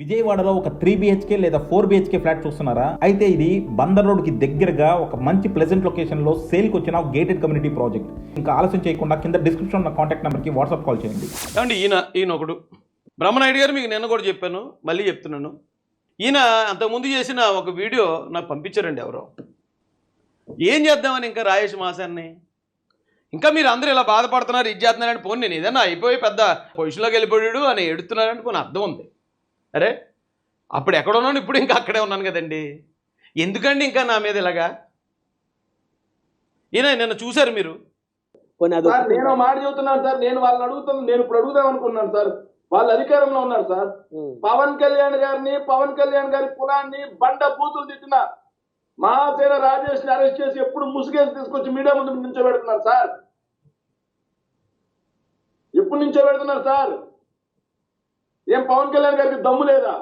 విజయవాడలో ఒక three BHK లేదా ఫోర్ బిహెచ్కే ఫ్లాట్ చూస్తున్నారా? అయితే ఇది బందర్ రోడ్కి దగ్గరగా ఒక మంచి ప్లెజెంట్ లొకేషన్లో సేల్కి వచ్చిన గేటెడ్ కమ్యూనిటీ ప్రాజెక్ట్ ఇంకా ఆలస్యం చేయకుండా కింద డిస్క్రిప్షన్ ఉన్న కాంటాక్ట్ నెంబర్కి వాట్సాప్ కాల్ చేయండి. అండి ఈయన ఈయన ఒకడు. బ్రహ్మనాయుడు గారు మీకు నిన్న కూడా చెప్పాను మళ్ళీ చెప్తున్నాను. ఈయన అంతకుముందు చేసిన ఒక వీడియో నాకు పంపించారండి ఎవరో. ఏం చేద్దామని ఇంకా రాయేష్ మాసాన్ని? ఇంకా మీరు అందరూ ఇలా బాధపడుతున్నారు ఇది చేస్తున్నారని పోనీ నేను ఏదైనా అయిపోయి పెద్ద పొజిషన్లోకి వెళ్ళిపోయాడు అని ఎడుతున్నారని కొన్ని అర్థం ఉంది. అరే అప్పుడు ఎక్కడ ఉన్నాను ఇప్పుడు ఇంకా అక్కడే ఉన్నాను కదండి. ఎందుకండి ఇంకా నా మీద ఇలాగా? ఈయన నిన్న చూశారు మీరు? సార్ నేను మాట చెబుతున్నాను సార్ నేను వాళ్ళని అడుగుతాను నేను ఇప్పుడు అడుగుదాం అనుకున్నాను సార్. వాళ్ళు అధికారంలో ఉన్నారు సార్. పవన్ కళ్యాణ్ గారిని పవన్ కళ్యాణ్ గారి కులాన్ని బండ బూతులు తిట్టిన మహాసేన రాజేష్ని అరెస్ట్ చేసి ఎప్పుడు ముసుగేసి తీసుకొచ్చి మీడియా ముందు నించోబెడుతున్నారు సార్. ఎప్పుడు నించోబెడుతున్నారు సార్? ఏం పవన్ కళ్యాణ్ గారికి దమ్ము లేదా?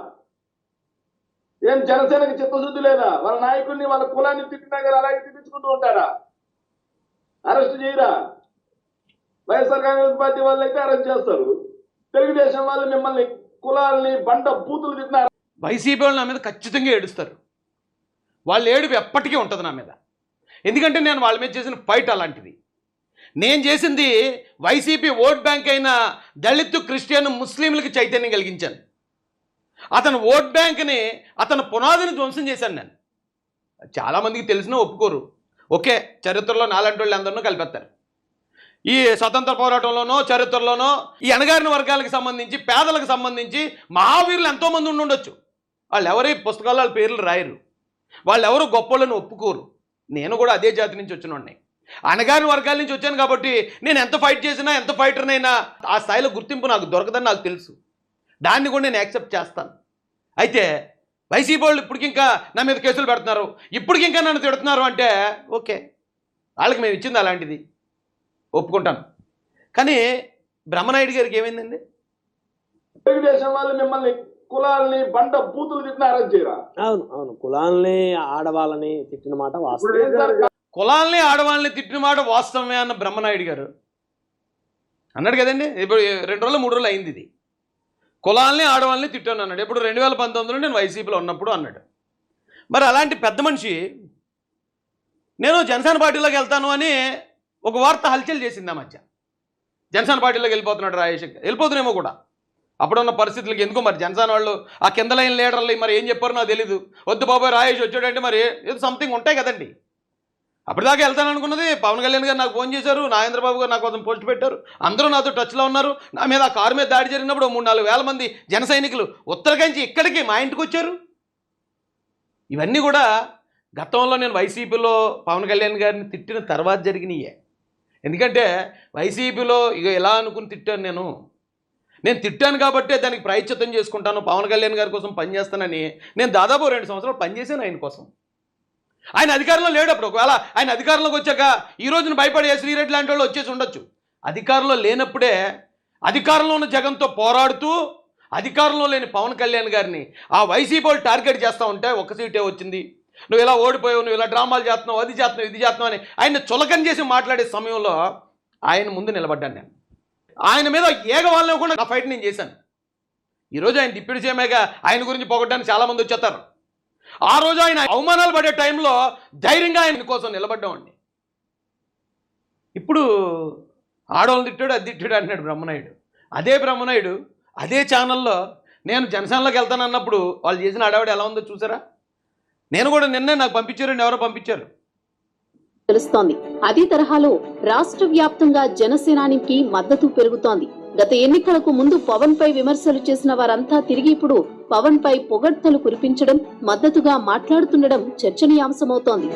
ఏం జనసేనకి చిత్తశుద్ధి లేదా? వాళ్ళ నాయకుడిని వాళ్ళ కులాన్ని తిట్టినా గారు అలాగే తిట్టించుకుంటూ ఉంటారా? అరెస్ట్ చేయరా? వైఎస్ఆర్ కాంగ్రెస్ పార్టీ వాళ్ళు అయితే అరెస్ట్ చేస్తారు. తెలుగుదేశం వాళ్ళు మిమ్మల్ని కులాల్ని బండ బూతులు తిట్టినారు. వైసీపీ వాళ్ళు నా మీద ఖచ్చితంగా ఏడుస్తారు. వాళ్ళు ఏడుపు ఎప్పటికీ ఉంటుంది నా మీద. ఎందుకంటే నేను వాళ్ళ మీద చేసిన ఫైట్ అలాంటిది. నేను చేసింది వైసీపీ ఓట్ బ్యాంక్ అయిన దళిత్ క్రిస్టియన్ ముస్లింలకు చైతన్యం కలిగించాను. అతను ఓట్ బ్యాంక్ని అతను పునాదిని ధ్వంసం చేశాను నేను. చాలామందికి తెలిసినా ఒప్పుకోరు. ఓకే చరిత్రలో నాలాంటి వాళ్ళు అందరినూ కలిపేస్తారు. ఈ స్వతంత్ర పోరాటంలోనో చరిత్రలోనో ఈ అణగారిన వర్గాలకు సంబంధించి పేదలకు సంబంధించి మహావీరులు ఎంతోమంది ఉండి ఉండొచ్చు వాళ్ళు ఎవరి పుస్తకాల్లో వాళ్ళ పేర్లు రాయరు. వాళ్ళు ఎవరు గొప్పలను ఒప్పుకోరు. నేను కూడా అదే జాతి నుంచి వచ్చిన అణగారిన వర్గాల నుంచి వచ్చాను కాబట్టి నేను ఎంత ఫైట్ చేసినా ఎంత ఫైటర్నైనా ఆ స్థాయిలో గుర్తింపు నాకు దొరకదని నాకు తెలుసు. దాన్ని కూడా నేను యాక్సెప్ట్ చేస్తాను. అయితే వైసీపీ వాళ్ళు ఇప్పటికింకా నా మీద కేసులు పెడుతున్నారు. ఇప్పటికింకా నన్ను తిడుతున్నారు అంటే ఓకే. వాళ్ళకి మేము ఇచ్చింది అలాంటిది. ఒప్పుకుంటాను. కానీ బ్రహ్మనాయుడు గారికి ఏమైందండి? తెలుగుదేశం వాళ్ళు మిమ్మల్ని కులాల్ని బండ బూతులు తిట్టిన అరెస్ట్ చేయరా? అవును అవును. కులాలని ఆడవాళ్ళని తిట్టిన మాట వాస్తవం కులాల్ని ఆడవాళ్ళని తిట్టిన మాట వాస్తవమే అన్న బ్రహ్మనాయుడు గారు. అన్నాడు కదండి? ఇప్పుడు రెండు రోజులు మూడు రోజులు అయింది ఇది. కులాల్ని ఆడవాళ్ళని తిట్టాను అన్నాడు. ఇప్పుడు రెండు వేల పంతొమ్మిదిలో నేను వైసీపీలో ఉన్నప్పుడు అన్నాడు. మరి అలాంటి పెద్ద మనిషి నేను జనసేన పార్టీలోకి వెళ్తాను అని ఒక వార్త హల్చల్ చేసింది ఆ మధ్య. జనసేన పార్టీలోకి వెళ్ళిపోతున్నాడు రాజశేఖర్ వెళ్ళిపోతున్నామో కూడా. అప్పుడున్న పరిస్థితులకి ఎందుకో మరి? జనసేన వాళ్ళు ఆ కింద లైన్ లీడర్లు మరి ఏం చెప్పారో నాకు తెలీదు. వద్దు బాబాయ్ రాయేష్ వచ్చాడంటే మరి ఏదో సంథింగ్ ఉంటాయి కదండి. అప్పటిదాకా వెళ్తాను అనుకున్నది. పవన్ కళ్యాణ్ గారు నాకు ఫోన్ చేశారు. నాగేంద్రబాబు గారు నా కోసం పోస్ట్ పెట్టారు. అందరూ నాతో టచ్లో ఉన్నారు. నా మీద ఆ కారు మీద దాడి జరిగినప్పుడు మూడు నాలుగు వేల మంది జన సైనికులు ఉత్తరకాంచి ఇక్కడికి మా ఇంటికి వచ్చారు. ఇవన్నీ కూడా గతంలో నేను వైసీపీలో పవన్ కళ్యాణ్ గారిని తిట్టిన తర్వాత జరిగినాయే. ఎందుకంటే వైసీపీలో ఇక ఎలా అనుకుని తిట్టాను నేను? నేను తిట్టాను కాబట్టే దానికి ప్రాయశ్చిత్తం చేసుకుంటాను. పవన్ కళ్యాణ్ గారి కోసం పనిచేస్తానని నేను దాదాపు రెండు సంవత్సరాలు పనిచేశాను ఆయన కోసం. ఆయన అధికారంలో లేడు అప్పుడు ఒకవేళ ఆయన అధికారంలోకి వచ్చాక ఈ రోజున భయపడే శ్రీరెడ్డి లాంటి వాళ్ళు వచ్చేసి ఉండొచ్చు. అధికారంలో లేనప్పుడే అధికారంలో ఉన్న జగన్తో పోరాడుతూ అధికారంలో లేని పవన్ కళ్యాణ్ గారిని ఆ వైసీపీ వాళ్ళు టార్గెట్ చేస్తూ ఉంటే ఒక సీటే వచ్చింది. నువ్వు ఇలా ఓడిపోయావు నువ్వు ఇలా డ్రామాలు చేస్తున్నావు అది చేస్తున్నావు ఇది చేస్తున్నావు అని ఆయన చులకన చేసి మాట్లాడే సమయంలో ఆయన ముందు నిలబడ్డాను నేను. ఆయన మీద ఏగవాళ్ళని కూడా నా ఫైట్ నేను చేశాను. ఈరోజు ఆయన డిప్యూటీ సీఎంఏగా ఆయన గురించి పొగడ్డానికి చాలామంది వచ్చేస్తారు. ఆ రోజు ఆయన అవమానాలు పడే టైంలో ధైర్యంగా ఆయన కోసం నిలబడ్డామండి. ఇప్పుడు ఆడవాళ్ళని తిట్టాడు అది తిట్టాడు అంటున్నాడు బ్రహ్మనాయుడు. అదే బ్రహ్మనాయుడు అదే ఛానల్లో నేను జనసేనలోకి వెళ్తాను అన్నప్పుడు వాళ్ళు చేసిన అడవాడు ఎలా ఉందో చూసారా? నేను కూడా నిన్నే నాకు పంపించారండి ఎవరో పంపించారు. తెలుస్తోంది. అదే తరహాలో రాష్ట్ర వ్యాప్తంగా జనసేనానికి మద్దతు పెరుగుతోంది. గత ఎన్నికలకు ముందు పవన్ పై విమర్శలు చేసిన వారంతా తిరిగి ఇప్పుడు పవన్ పై పొగడ్తలు కురిపించడం మద్దతుగా మాట్లాడుతుండడం చర్చనీయాంశమవుతోంది.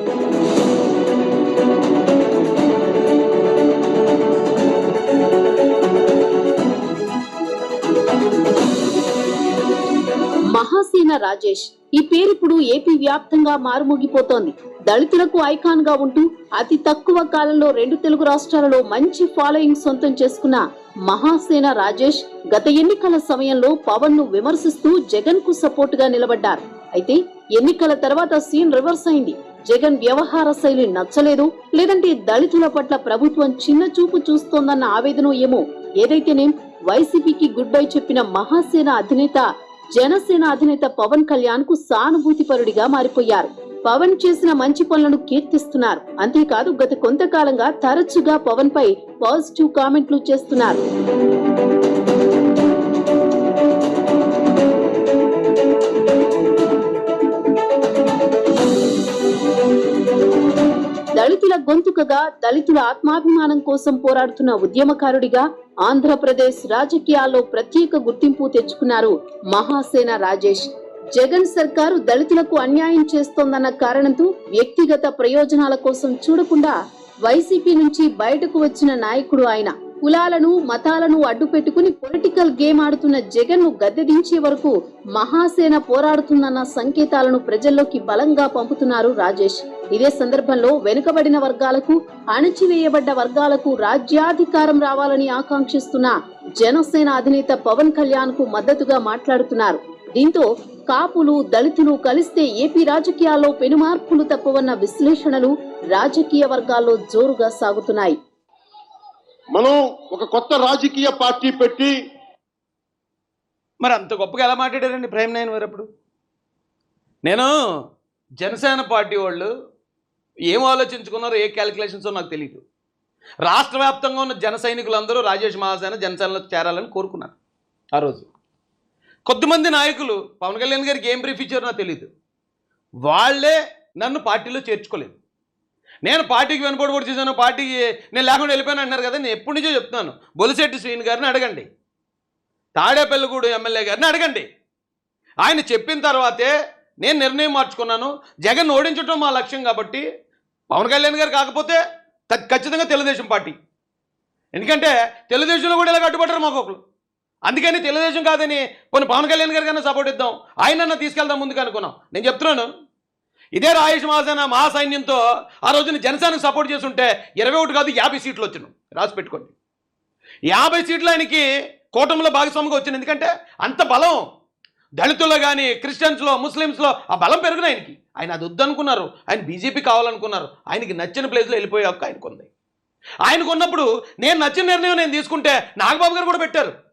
మహాసేన రాజేష్ ఈ పేరిప్పుడు ఏపీ వ్యాప్తంగా మారుమోగిపోతోంది. దళితులకు ఐకాన్గా ఉంటూ అతి తక్కువ కాలంలో రెండు తెలుగు రాష్ట్రాలలో మంచి ఫాలోయింగ్ సొంతం చేసుకున్న మహాసేన రాజేష్ గత ఎన్నికల సమయంలో పవన్ను విమర్శిస్తూ జగన్కు సపోర్ట్గా నిలబడ్డారు. అయితే ఎన్నికల తర్వాత సీన్ రివర్స్ అయింది. జగన్ వ్యవహార శైలి నచ్చలేదు. లేదంటే దళితుల పట్ల ప్రభుత్వం చిన్న చూపు చూస్తోందన్న ఆవేదన ఏమో. ఏదైతేనేం వైసీపీకి గుడ్ బై చెప్పిన మహాసేన అధినేత జనసేన అధినేత పవన్ కళ్యాణ్కు సానుభూతిపరుడిగా మారిపోయారు. పవన్ చేసిన మంచి పనులను కీర్తిస్తున్నారు. అంతేకాదు గత కొంతకాలంగా తరచుగా పవన్ పై పాజిటివ్ కామెంట్లు చేస్తున్నారు. దళితుల గొంతుకగా దళితుల ఆత్మాభిమానం కోసం పోరాడుతున్న ఉద్యమకారుడిగా ఆంధ్రప్రదేశ్ రాజకీయాల్లో ప్రత్యేక గుర్తింపు తెచ్చుకున్నారు మహాసేన రాజేష్. జగన్ సర్కారు దళితులకు అన్యాయం చేస్తోందన్న కారణంతో వ్యక్తిగత ప్రయోజనాల కోసం చూడకుండా వైసీపీ నుంచి బయటకు వచ్చిన నాయకుడు ఆయన. కులాలను మతాలను అడ్డుపెట్టుకుని పొలిటికల్ గేమ్ ఆడుతున్న జగన్ను గద్దెదించే వరకు మహాసేన పోరాడుతుందన్న సంకేతాలను ప్రజల్లోకి బలంగా పంపుతున్నారు రాజేష్. ఇదే సందర్భంలో వెనుకబడిన వర్గాలకు అణచివేయబడ్డ వర్గాలకు రాజ్యాధికారం రావాలని ఆకాంక్షిస్తున్న జనసేన అధినేత పవన్ కళ్యాణ్కు మద్దతుగా మాట్లాడుతున్నారు. దీంతో కాపులు దళితులు కలిస్తే ఏపీ రాజకీయాల్లో పెనుమార్పులు తప్పవన్న విశ్లేషణలు రాజకీయ వర్గాల్లో జోరుగా సాగుతున్నాయి. మనం ఒక కొత్త రాజకీయ పార్టీ పెట్టి మరి అంత గొప్పగా ఎలా మాట్లాడారండి ప్రేమ్ నైన్ వారు అప్పుడు? నేను జనసేన పార్టీ వాళ్ళు ఏం ఆలోచించుకున్నారో ఏ క్యాలిక్యులేషన్స్ నాకు తెలియదు రాష్ట్ర వ్యాప్తంగా ఉన్న జన సైనికులందరూ రాజేష్ మహాసేన జనసేనలో చేరాలని కోరుకున్నారు ఆ రోజు. కొద్దిమంది నాయకులు పవన్ కళ్యాణ్ గారికి ఏం బ్రీఫ్ ఇచ్చారో నాకు తెలియదు వాళ్ళే నన్ను పార్టీలో చేర్చుకోలేదు. నేను పార్టీకి వెనుకోడు కూడా చేశాను పార్టీకి నేను లేకుండా వెళ్ళిపోయాను అంటున్నారు కదా నేను ఎప్పటి నుంచో చెప్తున్నాను. బొలిశెట్టి శ్రీని గారిని అడగండి. తాడేపల్లిగూడు ఎమ్మెల్యే గారిని అడగండి. ఆయన చెప్పిన తర్వాతే నేను నిర్ణయం మార్చుకున్నాను. జగన్ ఓడించడం మా లక్ష్యం కాబట్టి పవన్ కళ్యాణ్ గారు కాకపోతే త- ఖచ్చితంగా తెలుగుదేశం పార్టీ. ఎందుకంటే తెలుగుదేశంలో కూడా ఇలా కట్టుబడ్డారు మాకు ఒకరు అందుకని తెలుగుదేశం కాదని కొన్ని పవన్ కళ్యాణ్ గారి కన్నా సపోర్ట్ ఇద్దాం. ఆయన తీసుకెళ్దాం ముందుకు అనుకున్నాం. నేను చెప్తున్నాను. ఇదే రాయేష్ మహాసేన మహాసైన్యంతో ఆ రోజున జనసేనకు సపోర్ట్ చేస్తుంటే ఇరవై ఒకటి కాదు యాభై సీట్లు వచ్చినాం రాసి పెట్టుకోండి. యాభై సీట్లు ఆయనకి కూటమిలో భాగస్వామిగా వచ్చింది. ఎందుకంటే అంత బలం. దళితుల్లో కానీ క్రిస్టియన్స్లో ముస్లిమ్స్లో ఆ బలం పెరుగున ఆయనకి. ఆయన అది వద్దనుకున్నారు. ఆయన బీజేపీ కావాలనుకున్నారు. ఆయనకి నచ్చిన ప్లేస్లో వెళ్ళిపోయే హక్కు ఆయనకు ఉంది ఆయనకు నేను నచ్చిన నిర్ణయం నేను తీసుకుంటే నాగబాబు గారు కూడా పెట్టారు.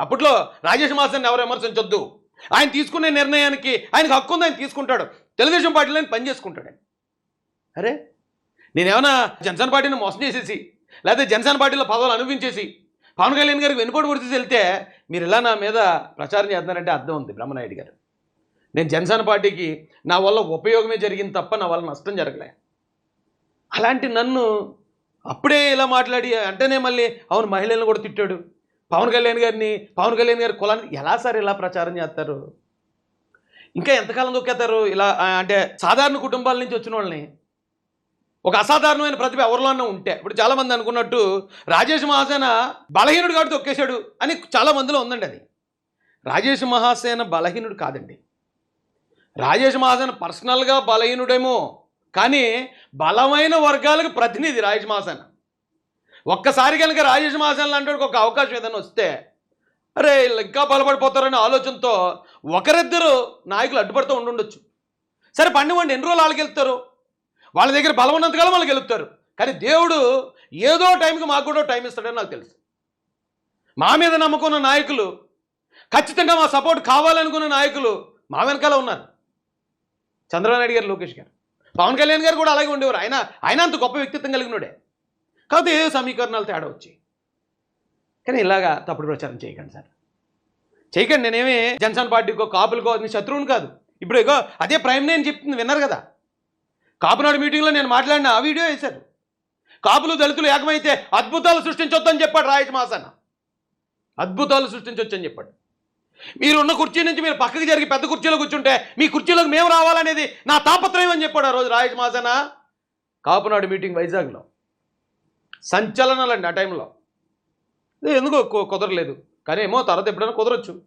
అప్పట్లో రాజేష్ మాసాన్ని ఎవరు విమర్శించొద్దు. ఆయన తీసుకునే నిర్ణయానికి ఆయనకు హక్కు ఉంది ఆయన తీసుకుంటాడు. తెలుగుదేశం పార్టీలో ఆయన పనిచేసుకుంటాడు. అరే నేనేమన్నా జనసేన పార్టీని మోసం చేసేసి లేకపోతే జనసేన పార్టీలో పదవులు అనుభవించేసి పవన్ కళ్యాణ్ గారికి వెనుకోటి కొడితే వెళ్తే మీరు ఇలా నా మీద ప్రచారం చేస్తున్నారంటే అర్థం ఉంది బ్రహ్మనాయుడు గారు. నేను జనసేన పార్టీకి నా వల్ల ఉపయోగమే జరిగింది తప్ప నా వల్ల నష్టం జరగలే. అలాంటి నన్ను అప్పుడే ఇలా మాట్లాడి అంటేనే మళ్ళీ అవును మహిళలను కూడా తిట్టాడు. పవన్ కళ్యాణ్ గారిని పవన్ కళ్యాణ్ గారి కులాన్ని ఎలా సార్ ఇలా ప్రచారం చేస్తారు? ఇంకా ఎంతకాలం దొక్కేస్తారు ఇలా అంటే సాధారణ కుటుంబాల నుంచి వచ్చిన వాళ్ళని. ఒక అసాధారణమైన ప్రతిభ ఎవరిలోనే ఉంటే. ఇప్పుడు చాలామంది అనుకున్నట్టు రాజేష్ మహాసేన బలహీనుడు కాబట్టి తొక్కేశాడు అని చాలా మందిలో ఉందండి అది. రాజేష్ మహాసేన బలహీనుడు కాదండి. రాజేష్ మహాసేన పర్సనల్గా బలహీనుడేమో కానీ బలమైన వర్గాలకు ప్రతినిధి రాజేష్ మహాసేన. ఒక్కసారి కనుక రాజేష్ మహాసేన లాంటి ఒక అవకాశం ఏదైనా వస్తే అరే ఇంకా బలపడిపోతారనే ఆలోచనతో ఒకరిద్దరు నాయకులు అడ్డుపడుతూ ఉండుండొచ్చు. సరే పండివ్వండి ఎన్ని రోజులు వాళ్ళకి వెళ్తారు వాళ్ళ దగ్గర బలం ఉన్నంతకాలం వాళ్ళు గెలుపుతారు కానీ దేవుడు ఏదో టైంకి మాకు కూడా టైం ఇస్తాడని నాకు తెలుసు. మా మీద నమ్ముకున్న నాయకులు ఖచ్చితంగా మా సపోర్ట్ కావాలనుకున్న నాయకులు మా వెనకాల ఉన్నారు. చంద్రబాబు నాయుడు గారు లోకేష్ గారు. పవన్ కళ్యాణ్ గారు కూడా అలాగే ఉండేవారు. ఆయన ఆయన అంత గొప్ప వ్యక్తిత్వం కలిగినోడే కాకపోతే ఏ సమీకరణాలు తేడా వచ్చాయి? కానీ ఇలాగా తప్పుడు ప్రచారం చేయకండి సార్. చేయకండి నేనేమి జనసేన పార్టీకో కాపులకో నీ శత్రువుని కాదు. ఇప్పుడు ఇగో అదే ప్రైమ్ నేను చెప్తుంది విన్నారు కదా. కాపునాడు మీటింగ్లో నేను మాట్లాడిన ఆ వీడియో వేశారు. కాపులు దళితులు ఏకమైతే అద్భుతాలు సృష్టించొద్దని చెప్పాడు రాయేష్ మాసన్న అద్భుతాలు సృష్టించొచ్చని చెప్పాడు. మీరు ఉన్న కుర్చీ నుంచి మీరు పక్కకి జరిగి పెద్ద కుర్చీలో కూర్చుంటే మీ కుర్చీలోకి మేము రావాలనేది నా తాపత్రయం అని చెప్పాడు ఆ రోజు రాయేష్ మాసన. కాపునాడు మీటింగ్ వైజాగ్లో. సంచలనాలండి ఆ టైంలో. ఎందుకో కు- కుదరలేదు. కానీ ఏమో తర్వాత ఎప్పుడైనా కుదరచ్చు.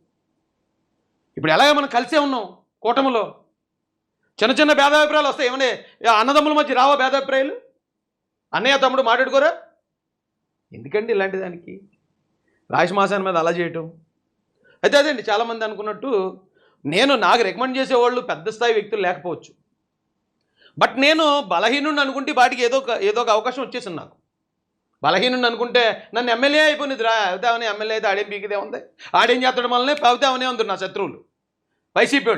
ఇప్పుడు ఎలాగ మనం కలిసే ఉన్నాం కూటమిలో? చిన్న చిన్న భేదాభిప్రాయాలు వస్తాయి. ఏమన్నా అన్నదమ్ముల మధ్య రావా భేదాభిప్రాయాలు? అన్నయ్య తమ్ముడు మాట్లాడుకోరా? ఎందుకండి ఇలాంటి దానికి? రాజమాసాన్ మీద అలా చేయటం? అయితే అదండి చాలామంది అనుకున్నట్టు నేను నాకు రికమెండ్ చేసేవాళ్ళు పెద్ద స్థాయి వ్యక్తులు లేకపోవచ్చు. బట్ నేను బలహీనుడిని అనుకుంటే వాటికి ఏదో ఒక ఏదో ఒక అవకాశం వచ్చేసింది నాకు. బలహీనుడు అనుకుంటే నన్ను ఎమ్మెల్యే అయిపోయింది రా అవుతామని ఎమ్మెల్యే అయితే ఆడేం పీకిదే ఉంది ఆడేం చేస్తాడు మనల్ని? పవితే ఉంది నా శత్రువులు? వైసీపీ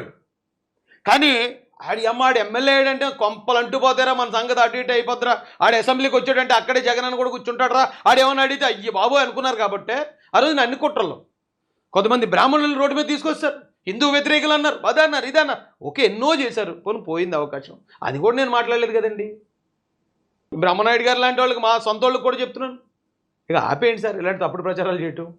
కానీ ఆడి అమ్మ ఆడు ఎమ్మెల్యే అయ్యాడంటే కొంపలు అంటూ పోతారా మన సంగతి అటు ఇటు అయిపోద్దిరా. ఆడు అసెంబ్లీకి వచ్చాడంటే అక్కడే జగన్ అని కూడా కూర్చుంటాడరా. ఆడేమని అడిగితే అయ్యి బాబు అనుకున్నారు కాబట్టి ఆ రోజు అన్ని కుట్రలు. కొంతమంది బ్రాహ్మణులు రోడ్డు మీద తీసుకొస్తారు. హిందూ వ్యతిరేకులు అన్నారు. అదన్నారు అన్నారు ఇదే ఓకే ఎన్నో చేశారు. పోను పోయింది అవకాశం. అది కూడా నేను మాట్లాడలేదు కదండి. బ్రహ్మనాయుడు గారు లాంటి వాళ్ళకి మా సొంత వాళ్ళకి కూడా చెప్తున్నాను. ఇక ఆపేయండి సార్ ఇలాంటి తప్పుడు ప్రచారాలు చేయటం.